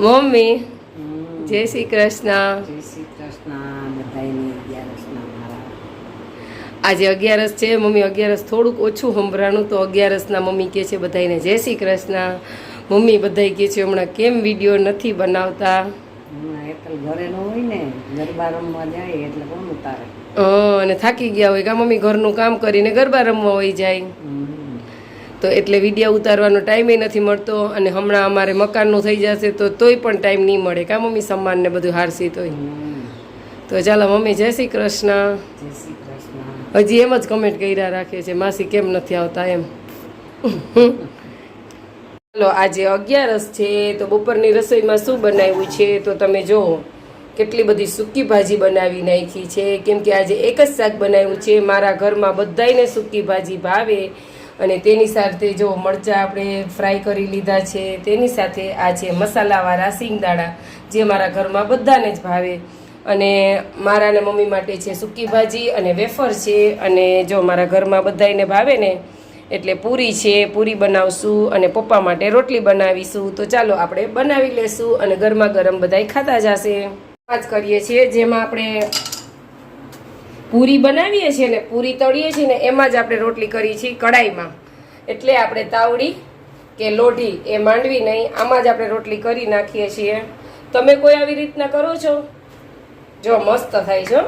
Mummy જય શ્રી કૃષ્ણ. જય શ્રી કૃષ્ણ બધાયને અગિયારસના મારા. આજે અગિયારસ છે મમ્મી અગિયારસ થોડુંક ઓછું સંભળાણું તો અગિયારસના મમ્મી કહે છે બધાને જય શ્રી કૃષ્ણ. મમ્મી બધાય કહે છે હમણાં કેમ વીડિયો નથી બનાવતા? ઘરે ન હોય ને ગરબા રમવા જાય એટલે કોણ ઉતારે. હં, અને થાકી ગયા હોય કા મમ્મી ઘરનું કામ કરીને ગરબા રમવા હોય જાય. તો એટલે વિડીયા ઉતારવાનો ટાઈમે નથી મળતો અને હમણાં અમારે મકાનનું થઈ જશે તો તોય પણ ટાઈમ નહીં મળે. કા મમ્મી સમાન બધું હારસી તોય? તો ચાલો મમ્મી જય શ્રી કૃષ્ણ. હજી એમ જ કમેન્ટ કર્યા રાખે છે માસી કેમ નથી આવતા? એમ. ચાલો આજે અગિયારસ છે તો બપોરની રસોઈમાં શું બનાવ્યું છે? તો તમે જુઓ કેટલી બધી સૂકી ભાજી બનાવી નાખી છે. કેમ કે આજે એક જ શાક બનાવ્યું છે. મારા ઘરમાં બધાયને સૂકી ભાજી ભાવે. અને તેની સાથે જો મરચાં આપણે ફ્રાય કરી લીધા છે, તેની સાથે આ છે મસાલાવાળા સિંગદાણા જે મારા ઘરમાં બધાને જ ભાવે. અને મારા ને મમ્મી માટે છે સૂકી ભાજી અને વેફર છે, અને જો મારા ઘરમાં બધાયને ભાવે ને, એટલે પૂરી છે, પૂરી બનાવશું અને પપ્પા માટે રોટલી બનાવીશું. તો ચાલો આપણે બનાવી લેશું અને ગરમા ગરમ બધાય ખાતા જશે. આ જ કરીએ છીએ, જેમાં આપણે પૂરી બનાવીએ છીએ ને પૂરી તળીએ છીએ ને એમાં જ આપણે રોટલી કરીએ છીએ કડાઈમાં એટલે આપણે તાવડી કે લોઢી એ માંડવી નહીં, આમાં જ આપણે રોટલી કરી નાખીએ છીએ. તમે કોઈ આવી રીતના કરો છો? જો મસ્ત થાય છો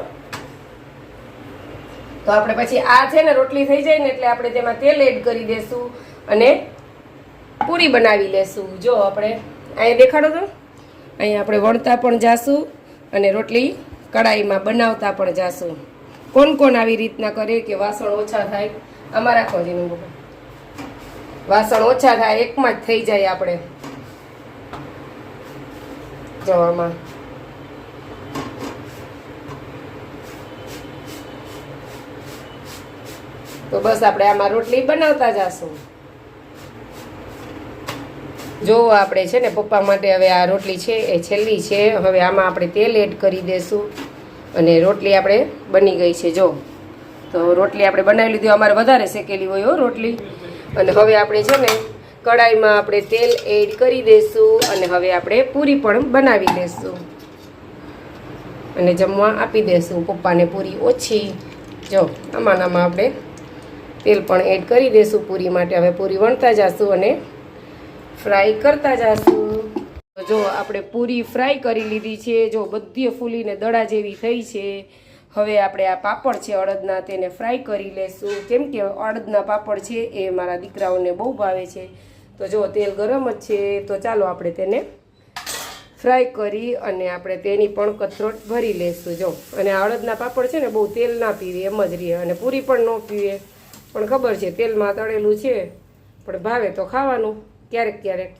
તો આપણે પછી આ છે ને રોટલી થઈ જાય ને એટલે આપણે તેમાં તેલ એડ કરી દેશું અને પૂરી બનાવી લેશું. જો આપણે અહીંયા દેખાડો તો. અહીંયા આપણે વણતા પણ જાશું અને રોટલી કડાઈમાં બનાવતા પણ જાશું. કોણ કોણ આવી રીતના કરે કે વાસણ ઓછા થાય? આમાં રાખો જીનું. વાસણ ઓછા થાય, એકમાં જ થઈ જાય આપણે. જવામાં તો બસ આપણે આમાં રોટલી બનાવતા જશું. જો આપણે છે ને પપ્પા માટે હવે આ રોટલી છે, એ છેલ્લી છે, હવે આમાં આપણે તેલ એડ કરી દેશું. અને રોટલી આપણે બની ગઈ છે, જો. તો રોટલી આપણે બનાવી લીધી, અમારે વધારે શેકેલી હોય હો રોટલી. અને હવે આપણે છે ને કડાઈમાં આપણે તેલ એડ કરી દઈશું અને હવે આપણે પૂરી પણ બનાવી દઈશું અને જમવા આપી દઈશું પપ્પાને પૂરી ઓછી. જો આમાં આપણે તેલ પણ એડ કરી દઈશું પૂરી માટે. હવે પૂરી વણતા જશું અને ફ્રાય કરતા તો જો આપણે પૂરી ફ્રાય કરી લીધી છે, જો બધી ફૂલીને દડા જેવી થઈ છે, હવે આપણે આ પાપડ છે અડદના, તેને ફ્રાય કરી લેશું. કેમ કે અડદના પાપડ છે એ મારા દીકરાઓને બહુ ભાવે છે. તો જો તેલ ગરમ જ છે, તો ચાલો આપણે તેને ફ્રાય કરી અને આપણે તેની પણ કથરોટ ભરી લેશું. જો, અને અડદના પાપડ છે ને, બહુ તેલ ના પીવે, એમ જ રહે. અને પૂરી પણ ન પીવે. પણ ખબર છે, તેલમાં તળેલું છે, પણ ભાવે તો ખાવાનું, ક્યારેક ક્યારેક.